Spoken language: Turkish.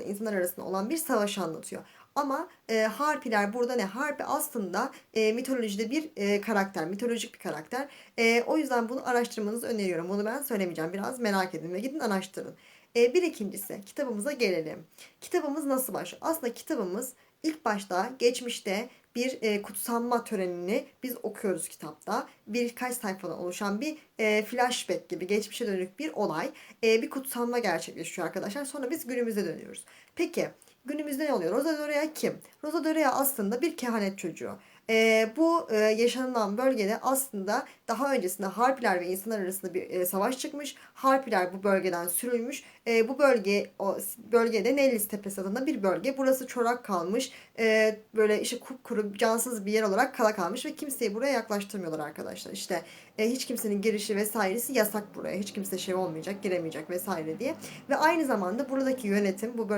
insanlar arasında olan bir savaşı anlatıyor. Ama e, Harpiler burada ne? Harpi aslında e, mitolojide bir e, karakter, mitolojik bir karakter. E, o yüzden bunu araştırmanızı öneriyorum. Bunu ben söylemeyeceğim. Biraz merak edin ve gidin araştırın. E, bir ikincisi kitabımıza gelelim. Kitabımız nasıl başlıyor? Aslında kitabımız ilk başta geçmişte bir e, kutsanma törenini biz okuyoruz kitapta. Birkaç sayfadan oluşan bir e, flashback gibi geçmişe dönük bir olay. E, bir kutsanma gerçekleşiyor arkadaşlar. Sonra biz günümüze dönüyoruz. Peki günümüzde ne oluyor? Rosa Dorea kim? Rosa Dorea aslında bir kehanet çocuğu. E, bu e, yaşanılan bölgede aslında daha öncesinde Harpiler ve insanlar arasında bir e, savaş çıkmış. Harpiler bu bölgeden sürülmüş. E, bu bölge o bölgede Nellis Tepesi adında bir bölge. Burası çorak kalmış. E, böyle işte kupkuru cansız bir yer olarak kala kalmış ve kimseyi buraya yaklaştırmıyorlar arkadaşlar. İşte e, hiç kimsenin girişi vesairesi yasak buraya. Hiç kimse şey olmayacak, giremeyecek vesaire diye. Ve aynı zamanda buradaki yönetim bu bölge